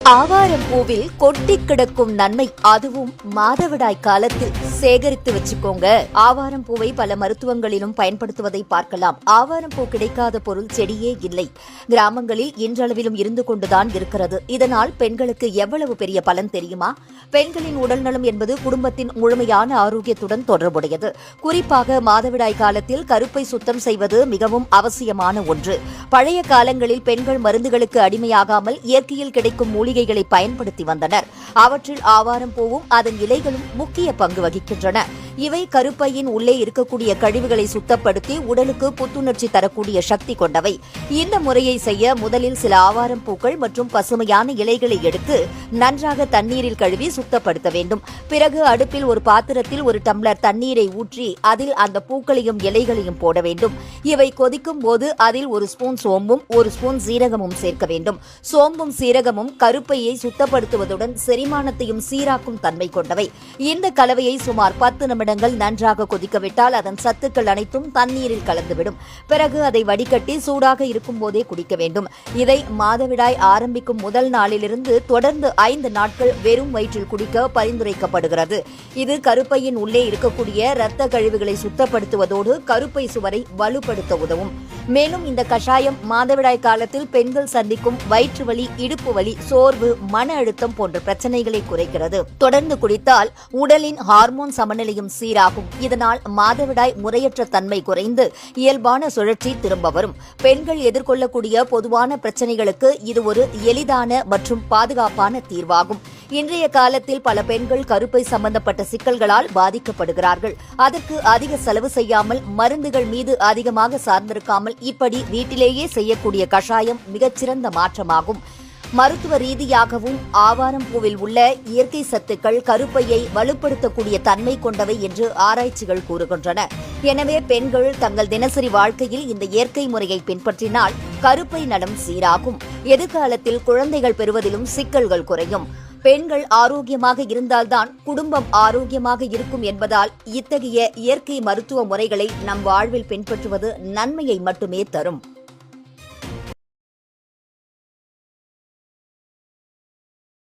ஆவாரம் பூவில் கொட்டி கிடக்கும் நன்மை அதுவும் மாதவிடாய் காலத்தில். சேகரித்து வச்சுக்கோங்க. ஆவாரம் பூவை பல மருத்துவங்களிலும் பயன்படுத்துவதை பார்க்கலாம். ஆவாரம் பூ கிடைக்காத பொருள் செடியே இல்லை. கிராமங்களில் இன்றளவிலும் இருந்து கொண்டுதான் இருக்கிறது. இதனால் பெண்களுக்கு எவ்வளவு பெரிய பலன் தெரியுமா? பெண்களின் உடல்நலம் என்பது குடும்பத்தின் முழுமையான ஆரோக்கியத்துடன் தொடர்புடையது. குறிப்பாக மாதவிடாய் காலத்தில் கருப்பை சுத்தம் செய்வது மிகவும் அவசியமான ஒன்று. பழைய காலங்களில் பெண்கள் மருந்துகளுக்கு அடிமையாகாமல் இயற்கையில் கிடைக்கும் மூலிகைகளை பயன்படுத்தி வந்தனர். அவற்றில் ஆவாரம் பூவும் அதன் இலைகளும் முக்கிய பங்கு வகிக்கின்றன. இவை கருப்பையின் உள்ளே இருக்கக்கூடிய கழிவுகளை சுத்தப்படுத்தி உடலுக்கு புத்துணர்ச்சி தரக்கூடிய சக்தி கொண்டவை. இந்த முறையை செய்ய முதலில் சில ஆவாரம் பூக்கள் மற்றும் பசுமையான இலைகளை எடுத்து நன்றாக தண்ணீரில் கழுவி சுத்தப்படுத்த வேண்டும். பிறகு அடுப்பில் ஒரு பாத்திரத்தில் ஒரு டம்ளர் தண்ணீரை ஊற்றி அதில் அந்த பூக்களையும் இலைகளையும் போட வேண்டும். இவை கொதிக்கும் போது அதில் ஒரு ஸ்பூன் சோம்பும் ஒரு ஸ்பூன் சீரகமும் சேர்க்க வேண்டும். சோம்பும் சீரகமும் கருப்பையை சுத்தப்படுத்துவதுடன் செரிமானத்தையும் சீராக்கும் தன்மை கொண்டவை. இந்த கலவையை சுமார் பத்து நிமிடம் நிமிடங்கள் நன்றாக கொதிக்கவிட்டால் அதன் சத்துக்கள் அனைத்தும் தண்ணீரில் கலந்துவிடும். பிறகு அதை வடிகட்டி சூடாக இருக்கும் போதே குடிக்க வேண்டும். இதை மாதவிடாய் ஆரம்பிக்கும் முதல் நாளிலிருந்து தொடர்ந்து ஐந்து நாட்கள் வெறும் வயிற்றில் குடிக்க பரிந்துரைக்கப்படுகிறது. இது கருப்பையின் உள்ளே இருக்கக்கூடிய இரத்த கழிவுகளை சுத்தப்படுத்துவதோடு கருப்பை சுவரை வலுப்படுத்த உதவும். மேலும் இந்த கஷாயம் மாதவிடாய் காலத்தில் பெண்கள் சந்திக்கும் வயிற்று வலி இடுப்பு வலி சோர்வு மன அழுத்தம் போன்ற பிரச்சனைகளை குறைக்கிறது. தொடர்ந்து குடித்தால் உடலின் ஹார்மோன் சமநிலையும் சீராகும். இதனால் மாதவிடாய் முறையற்ற தன்மை குறைந்து இயல்பான சுழற்சி திரும்ப வரும். பெண்கள் எதிர்கொள்ளக்கூடிய பொதுவான பிரச்சனைகளுக்கு இது ஒரு எளிதான மற்றும் பாதுகாப்பான தீர்வாகும். இன்றைய காலத்தில் பல பெண்கள் கருப்பை சம்பந்தப்பட்ட சிக்கல்களால் பாதிக்கப்படுகிறார்கள். அதற்கு அதிக செலவு செய்யாமல் மருந்துகள் மீது அதிகமாக சார்ந்திருக்காமல் இப்படி வீட்டிலேயே செய்யக்கூடிய கஷாயம் மிகச்சிறந்த மாற்றமாகும். மருத்துவ ரீதியாகவும் ஆவாரம் பூவில் உள்ள இயற்கை சத்துக்கள் கருப்பையை வலுப்படுத்தக்கூடிய தன்மை கொண்டவை என்று ஆராய்ச்சிகள் கூறுகின்றன. எனவே பெண்கள் தங்கள் தினசரி வாழ்க்கையில் இந்த இயற்கை முறையை பின்பற்றினால் கருப்பை நலம் சீராகும். எதிர்காலத்தில் குழந்தைகள் பெறுவதிலும் சிக்கல்கள் குறையும். பெண்கள் ஆரோக்கியமாக இருந்தால்தான் குடும்பம் ஆரோக்கியமாக இருக்கும் என்பதால் இத்தகைய இயற்கை மருத்துவ முறைகளை நம் வாழ்வில் பின்பற்றுவது நன்மையை மட்டுமே தரும்.